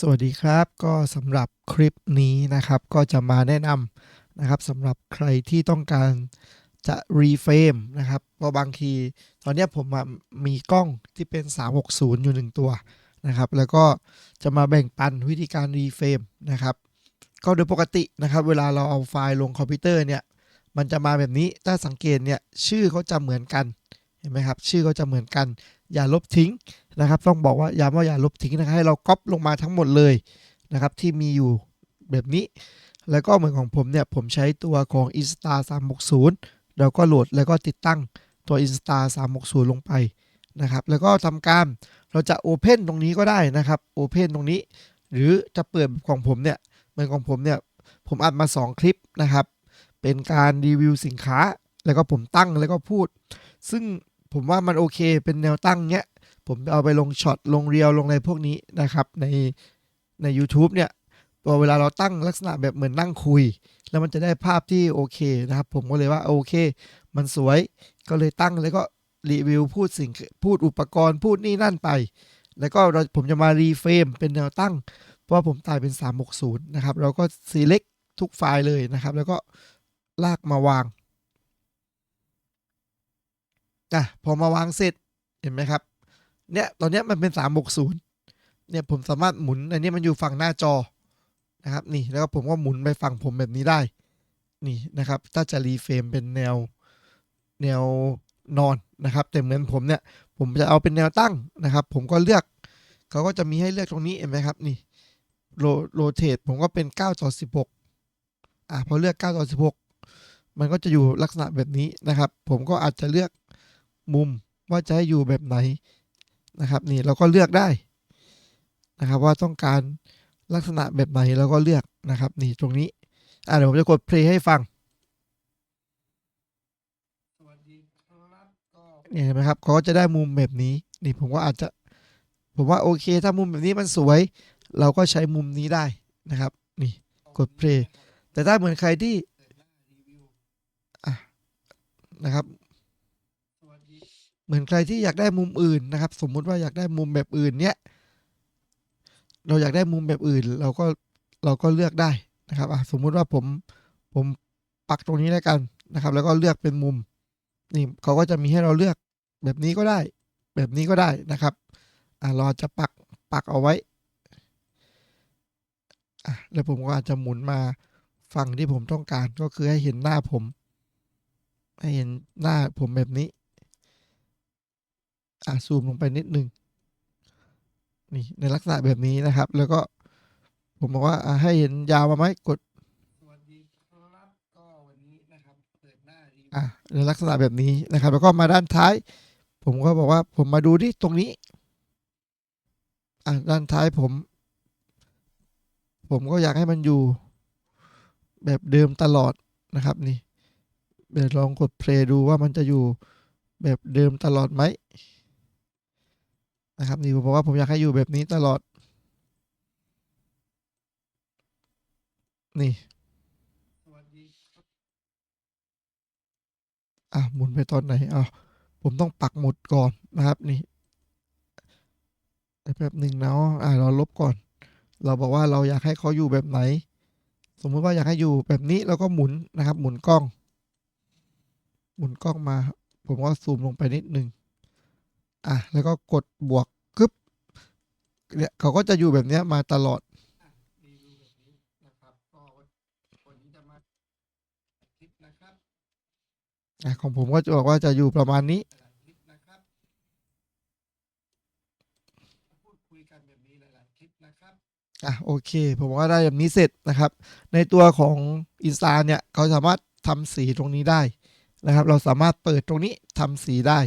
สวัสดีครับก็สำหรับคลิปนี้นะครับ ก็จะมาแนะนำนะครับสำหรับใครที่ต้องการจะรีเฟรมนะครับเพราะบางที ตอนนี้ผมมีกล้องที่เป็น 360 อยู่หนึ่งตัวนะครับ แล้วก็จะมาแบ่งปันวิธีการรีเฟรมนะครับ ก็โดยปกตินะครับ เวลาเราเอาไฟล์ลงคอมพิวเตอร์เนี่ย มันจะมาแบบนี้ถ้าสังเกตเนี่ยชื่อเขาจะเหมือนกัน ห็นไหมครับชื่อเขาจะเหมือนกัน อย่าลบทิ้งนะครับ ต้องบอกว่าย้ำว่าอย่าลบทิ้งนะครับให้เราก๊อปลงมาทั้งหมดเลยนะครับที่มีอยู่แบบนี้ แล้วก็เหมือนของผมเนี่ยผมใช้ตัวของ Insta 360แล้วก็โหลดแล้วก็ติดตั้งตัว Insta 360 ลงไปนะครับ แล้วก็ทำการเราจะ Open ตรงนี้ก็ได้นะครับ Open ตรงนี้ หรือจะเปิดของผมเนี่ยเหมือนของผมเนี่ยผมอัดมา 2 คลิปนะครับ เป็นการรีวิวสินค้า แล้วก็ผมตั้งแล้วก็พูด ซึ่ง ผมว่ามันโอเคเป็นแนวตั้งเนี้ย ผมเอาไปลงช็อตลงเรียวลงอะไรพวกนี้นะครับ ในใน u t u b e เนี่ยพอเวลาเราตั้งลักษณะแบบเหมือนนั่งคุย แล้วมันจะได้ภาพที่โอเคนะครับ ผมก็เลยว่าโอเค มันสวยก็เลยตั้งแล้วก็รีวิวพูดสิ่งพูดอุปกรณ์พูดนี่นั่นไป แล้วก็เราผมจะมารีเฟรมเป็นแนวตั้ง เพราะว่าผมถ่ายเป็น 360 นะครับ เราก็ select ทุกไฟล์เลยนะครับ แล้วก็ลากมาวาง อะพอมาวางเสร็จเห็นไหมครับ เนี่ยตอนนี้มันเป็น 360 เนี่ยผมสามารถหมุนอันนี้มันอยู่ฝั่งหน้าจอนะครับนี่แล้วก็ผมก็หมุนไปฝั่งผมแบบนี้ได้ นี่นะครับ ถ้าจะรีเฟรมเป็นแนวแนวนอนนะครับแต่เหมือนผมเนี่ยผมจะเอาเป็นแนวตั้งนะครับ ผมก็เลือกเขาก็จะมีให้เลือกตรงนี้เห็นไหมครับนี่โรโรเทตผมก็เป็น9ต่อ16อะพอเลือก9ต่อ16 มันก็จะอยู่ลักษณะแบบนี้นะครับ ผมก็อาจจะเลือก มุมว่าจะให้อยู่แบบไหนนะครับนี่เราก็เลือกได้นะครับ ว่าต้องการลักษณะแบบไหนเราก็เลือกนะครับ นี่ตรงนี้อะเดี๋ยวผมจะกดเพลย์ให้ฟังเนี่ยเห็นไหมครับเขาก็จะได้มุมแบบนี้ นี่ผมก็อาจจะ ผมว่าโอเค ถ้ามุมแบบนี้มันสวย เราก็ใช้มุมนี้ได้นะครับ นี่กดเพลย์แต่ถ้าเหมือนใครที่นะครับ เหมือนใครที่อยากได้มุมอื่นนะครับ สมมุติว่าอยากได้มุมแบบอื่นเนี้ยเราอยากได้มุมแบบอื่น เราก็เราก็เลือกได้นะครับอะสมมุติว่าผมผมปักตรงนี้แล้วกันนะครับ แล้วก็เลือกเป็นมุมนี่เขาก็จะมีให้เราเลือกแบบนี้ก็ได้ แบบนี้ก็ได้นะครับอะเราจะปักปักเอาไว้อะแล้วผมก็อาจจะหมุนมาฝั่งที่ผมต้องการก็คือให้เห็นหน้าผม ให้เห็นหน้าผมแบบนี้ อะซูมลงไปนิดนึงนี่ในลักษณะแบบนี้นะครับ แล้วก็ผมบอกว่าอะให้เห็นยาวมาไหมกดสวัสดีครับก็วันนี้นะครับเปิดหน้าอะในลักษณะแบบนี้นะครับ แล้วก็มาด้านท้าย ผมก็บอกว่าผมมาดูที่ตรงนี้อะด้านท้ายผม ผมก็อยากให้มันอยู่ แบบเดิมตลอดนะครับนี่เดี๋ยวลองกดเพลย์ดูว่ามันจะอยู่แบบเดิมตลอดไหม นะครับนี่ผมบอกว่าผมอยากให้อยู่แบบนี้ตลอด นี่อะหมุนไปตอนไหนอะผมต้องปักหมุดก่อนนะครับนี่แป๊บหนึ่งเนาะอะเราลบก่อน เราบอกว่าเราอยากให้เขาอยู่แบบไหน สมมุติว่าอยากให้อยู่แบบนี้เราก็หมุนนะครับ หมุนกล้อง หมุนกล้องมา ผมก็ซูมลงไปนิดหนึ่ง อะแล้วก็กดบวกกึบเนี่ยเขาก็จะอยู่แบบเนี้ยมาตลอดอะของผมก็จะบอกว่าจะอยู่ประมาณนี้อะโอเค ผมว่าได้แบบนี้เสร็จนะครับ ในตัวของอินสตาเนี่ยเขาสามารถทำสีตรงนี้ได้นะครับ เราสามารถเปิดตรงนี้ทำสีได้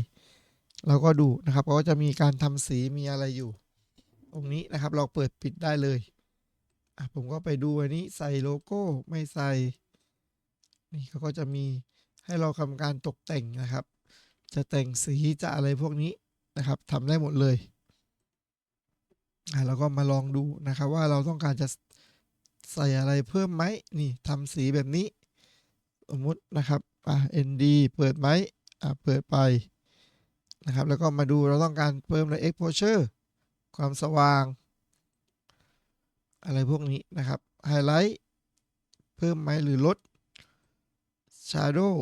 เราก็ดูนะครับก็จะมีการทำสีมีอะไรอยู่ ตรงนี้นะครับเราเปิดปิดได้เลยอะผมก็ไปดูอันนี้ใส่โลโก้ไม่ใส่นี่เขาก็จะมีให้เราทำการตกแต่งนะครับ จะแต่งสีจะอะไรพวกนี้นะครับทำได้หมดเลยอะเราก็มาลองดูนะครับ ว่าเราต้องการจะใส่อะไรเพิ่มไหมนี่ทำสีแบบนี้ สมมตินะครับอะ ND เปิดไหมอะเปิดไป นะครับ แล้วก็มาดูเราต้องการเพิ่มอะไร exposure ความสว่าง อะไรพวกนี้นะครับไฮไลท์เพิ่มไหมหรือลด Shadow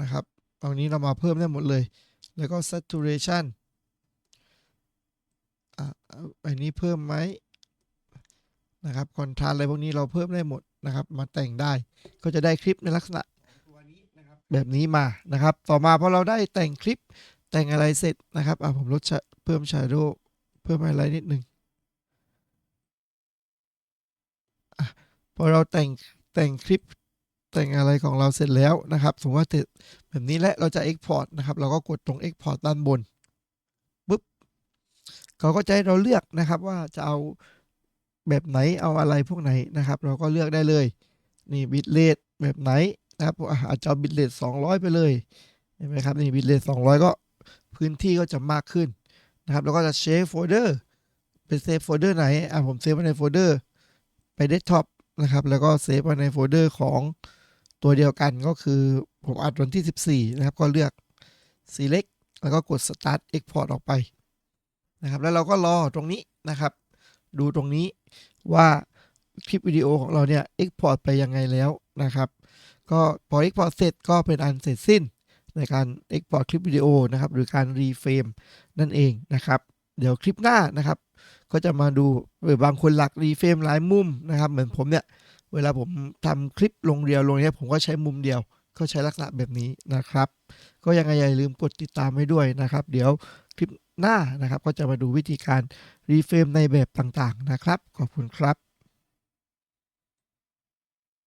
นะครับตรงนี้เรามาเพิ่มได้หมดเลย แล้วก็ saturation อะอันนี้เพิ่มไหมนะครับคอนทราสอะไรพวกนี้เราเพิ่มได้หมดนะครับ มาแต่งได้ก็จะได้คลิปในลักษณะแบบนี้มานะครับ ต่อมาพอเราได้แต่งคลิป แต่งอะไรเสร็จนะครับอะผมลดเพิ่ม Shadow เพิ่มอะไรนิดหนึงอะพอเราแต่งแต่งคลิปแต่งอะไรของเราเสร็จแล้วนะครับ สมมติว่าแบบนี้และเราจะ Export นะครับ เราก็กดตรง Export ด้านบนปุ๊บเขาก็จะให้เราเลือกนะครับว่าจะเอาแบบไหนเอาอะไรพวกไหนนะครับ เราก็เลือกได้เลย นี่บิตเลทแบบไหนนะครับอาจจะบิตเลท200 ไปเลยเห็นไหมครับนี่บิตเลท200 ก็ พื้นที่ก็จะมากขึ้นนะครับ แล้วก็จะเชฟโฟลเดอร์เป็นเซฟโฟลเดอร์ไหนอะผมเซฟไว้ในโฟลเดอร์ไปเดสก์ท็อปนะครับ แล้วก็เซฟไว้ในโฟลเดอร์ของตัวเดียวกันก็คือผมอัดวันที่ 14 นะครับ ก็เลือก select แล้วก็กด start export ออกไปนะครับ แล้วเราก็รอตรงนี้นะครับ ดูตรงนี้ว่าคลิปวิดีโอของเราเนี่ย export ไปยังไงแล้วนะครับ ก็พอ export เสร็จก็เป็นอันเสร็จสิ้น ในการ export คลิปวิดีโอนะครับหรือการ reframe นั่นเองนะครับ เดี๋ยวคลิปหน้านะครับ ก็จะมาดูเออบางคนหลัก reframe หลายมุมนะครับ เหมือนผมเนี่ย เวลาผมทำคลิปลงเดียวลงเนี้ยผมก็ใช้มุมเดียว ก็ใช้ลักษณะแบบนี้นะครับ ก็ยังไงอย่าลืมกดติดตามไว้ด้วยนะครับ เดี๋ยวคลิปหน้านะครับ ก็จะมาดูวิธีการรีเฟรมในแบบต่างๆนะครับ ขอบคุณครับ